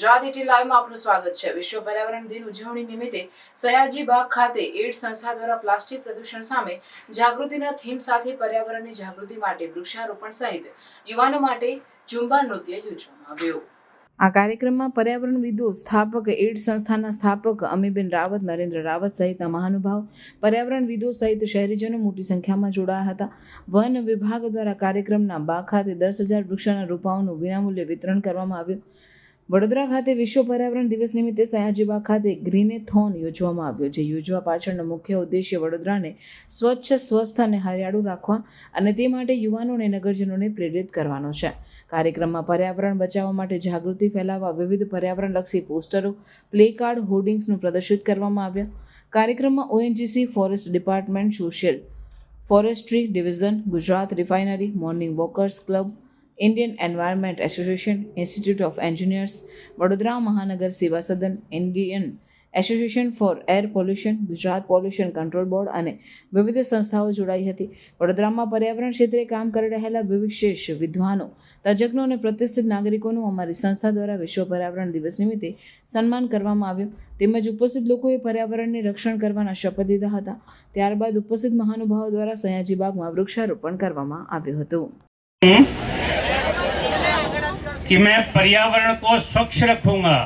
ગુજરાત લાઈવમાં આપનું સ્વાગત છે. વિશ્વ પર્યાવરણ દિન ઉજવણી નિમિત્તે સયાજી બાગ ખાતે એડ સંસ્થા દ્વારા પ્લાસ્ટિક પ્રદૂષણ સામે જાગૃતિના થીમ સાથે પર્યાવરણની જાગૃતિ માટે વૃક્ષારોપણ સહિત યુવાનો માટે ઝુંબા નૃત્ય યોજવામાં આવ્યું. આ કાર્યક્રમમાં પર્યાવરણવિદો સ્થાપક એડ સંસ્થાના સ્થાપક અમીબેન રાવત, નરેન્દ્ર રાવત સહિતના મહાનુભાવ પર્યાવરણવિદો સહિત શહેરીજનો મોટી સંખ્યામાં જોડાયા હતા. વન વિભાગ દ્વારા કાર્યક્રમના બાગ ખાતે દસ હજાર વૃક્ષોના રોપાઓનું વિનામૂલ્યે વિતરણ કરવામાં આવ્યું. વડોદરા ખાતે વિશ્વ પર્યાવરણ દિવસ નિમિત્તે સયાજીબા ખાતે ગ્રીનેથોન યોજવામાં આવ્યો છે. યોજવા પાછળનો મુખ્ય ઉદ્દેશ્ય વડોદરાને સ્વચ્છ, સ્વસ્થ અને હરિયાળું રાખવા અને તે માટે યુવાનો અને નગરજનોને પ્રેરિત કરવાનો છે. કાર્યક્રમમાં પર્યાવરણ બચાવવા માટે જાગૃતિ ફેલાવવા વિવિધ પર્યાવરણલક્ષી પોસ્ટરો પ્લે કાર્ડ હોર્ડિંગ્સનું પ્રદર્શિત કરવામાં આવ્યા. કાર્યક્રમમાં ONGC, forest department, social forestry division, Gujarat refinery, morning walkers club Indian environment association institute of engineers Vadodara મહાનગર સેવા સદન Indian association for air pollution Gujarat pollution control board અને વિવિધ સંસ્થાઓ જોડાઈ હતી. વડોદરામાં પર્યાવરણ ક્ષેત્રે કામ કરી રહેલા વિવિશેષ વિદ્વાનો, તજજ્ઞો અને પ્રતિષ્ઠિત નાગરિકોનું અમારી સંસ્થા દ્વારા વિશ્વ પર્યાવરણ દિવસ નિમિત્તે સન્માન કરવામાં આવ્યું. તેમજ ઉપસ્થિત લોકોએ પર્યાવરણને રક્ષણ કરવાના શપથ લીધા હતા. ત્યારબાદ ઉપસ્થિત મહાનુભાવો દ્વારા સયાજી બાગમાં વૃક્ષારોપણ કરવામાં આવ્યું હતું. कि मैं पर्यावरण को स्वच्छ रखूंगा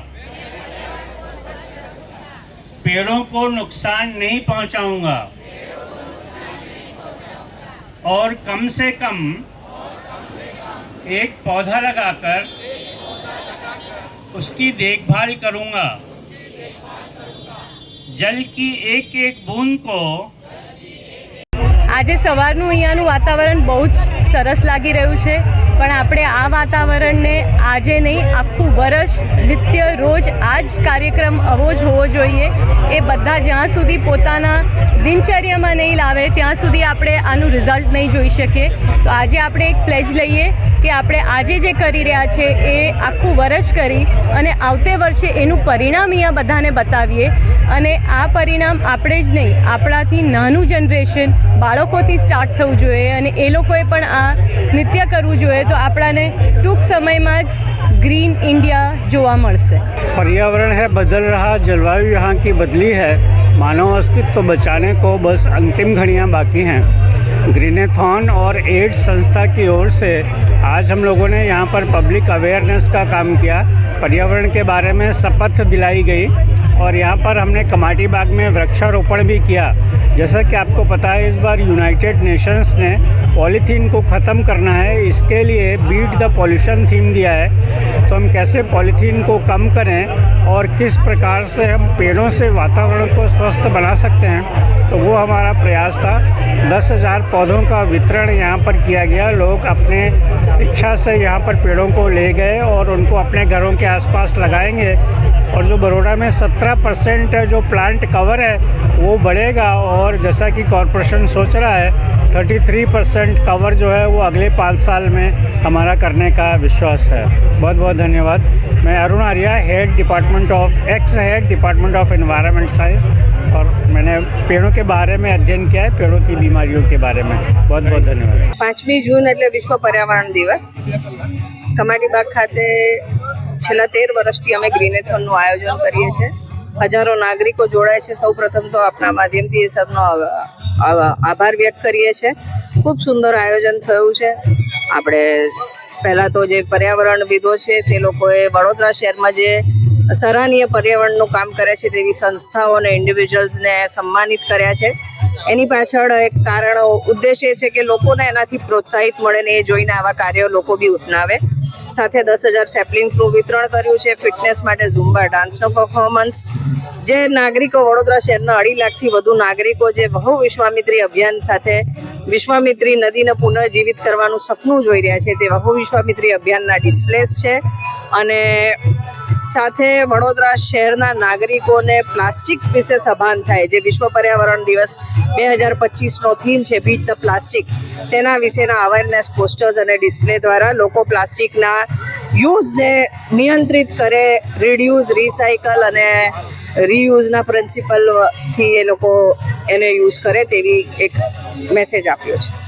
पेड़ों को नुकसान नहीं पहुंचाऊंगा और कम से कम एक पौधा लगाकर उसकी देखभाल करूंगा जल की एक एक बूंद को આજે સવારનું અહીંયાનું વાતાવરણ બહુ જ સરસ લાગી રહ્યું છે પણ આપણે આ વાતાવરણને આજે નહીં, આખું વર્ષ નિત્ય રોજ આ જ કાર્યક્રમ આવો જ હોવો જોઈએ. એ બધા જ્યાં સુધી પોતાના દિનચર્યામાં નહીં લાવે, ત્યાં સુધી આપણે આનું રિઝલ્ટ નહીં જોઈ શકીએ. તો આજે આપણે એક પ્લેજ લઈએ કે આપણે આજે જે કરી રહ્યા છે એ આખું વર્ષ કરી અને આવતે વર્ષે એનું પરિણામ અહીંયા બધાને બતાવીએ. અને આ પરિણામ આપણે જ નહીં, આપણાથી નાનું જનરેશન બાળકોથી સ્ટાર્ટ થવું જોઈએ અને એ લોકોએ પણ આ નૃત્ય કરવું જોઈએ. તો આપણાને ટૂંક સમયમાં જ ગ્રીન ઇન્ડિયા જોવા મળશે पर्यावरण है बदल रहा जलवायु यहाँ की बदली है मानव अस्तित्व बचाने को बस अंतिम घड़ियाँ बाकी हैं ग्रीनेथॉन और एड्स संस्था की ओर से आज हम लोगों ने यहाँ पर पब्लिक अवेयरनेस का काम किया पर्यावरण के बारे में शपथ दिलाई गई और यहाँ पर हमने कमाटी बाग में वृक्षारोपण भी किया जैसा कि आपको पता है इस बार यूनाइटेड नेशंस ने पॉलीथीन को ख़त्म करना है, इसके लिए बीट द पॉल्यूशन थीम दिया है। तो हम कैसे पॉलीथीन को कम करें और किस प्रकार से हम पेड़ों से वातावरण को स्वस्थ बना सकते हैं तो वो हमारा प्रयास था। दस हज़ार पौधों का वितरण यहाँ पर किया गया। लोग अपने इच्छा से यहाँ पर पेड़ों को ले गए और उनको अपने घरों के आसपास लगाएँगे और जो बड़ोड़ा में 17 परसेंट जो प्लांट कवर है, वो बढ़ेगा और जैसा कि कॉरपोरेशन सोच रहा है 33 परसेंट कवर जो है वो अगले पाँच साल में हमारा करने का विश्वास है बहुत बहुत धन्यवाद मैं Arun Arya head department of ex head department of environment science और मैंने पेड़ों के बारे में अध्ययन किया है पेड़ों की बीमारियों के बारे में बहुत बहुत धन्यवाद પાંચમી જૂન એટલે વિશ્વ પર્યાવરણ દિવસ કમાટીબાગ ખાતે છેલ્લા તેર વર્ષથી અમે ગ્રીનેથોનનું આયોજન કરીએ છીએ હજારો નાગરિકો જોડાય છે. સૌ પ્રથમ તો આપના માધ્યમથી એ આવ- આભાર વ્યક્ત કરીએ છીએ. ખૂબ સુંદર આયોજન થયું છે. આપણે પહેલાં તો જે પર્યાવરણ વિધો છે તે લોકોએ વડોદરા શહેરમાં જે સરાહનીય પર્યાવરણનું કામ કરે છે તેવી સંસ્થાઓને ઇન્ડિવિજ્યુઅલ્સને સન્માનિત કર્યા છે. એની પાછળ એક કારણ ઉદ્દેશ એ છે કે લોકોને એનાથી પ્રોત્સાહિત મળે ને એ જોઈને આવા કાર્યો લોકો બી અપનાવે. સાથે દસ હજાર સેપલિંગ્સનું વિતરણ કર્યું છે. ફિટનેસ માટે ઝુંબા ડાન્સનો પરફોર્મન્સ જે નાગરિકો વડોદરા શહેરના અઢી લાખથી વધુ નાગરિકો જે બહુ વિશ્વામિત્રી અભિયાન સાથે વિશ્વામિત્રી નદીને પુનઃજીવિત કરવાનું સપનું જોઈ રહ્યા છે તે બહુ વિશ્વામિત્રી અભિયાનના ડિસ્પ્લેસ છે. અને સાથે વડોદરા શહેરના નાગરિકોને પ્લાસ્ટિક વિશે સભાન થાય. જે વિશ્વ પર્યાવરણ દિવસ બે હજાર પચીસનો થીમ છે બીટ ધ પ્લાસ્ટિક તેના વિશેના અવેરનેસ પોસ્ટર્સ અને ડિસ્પ્લે દ્વારા લોકો પ્લાસ્ટિકના યુઝને નિયંત્રિત કરે રિડ્યુઝ રિસાયકલ અને રીયુઝના પ્રિન્સિપલથી એ લોકો એને યુઝ કરે તેવી એક મેસેજ આપ્યો છે.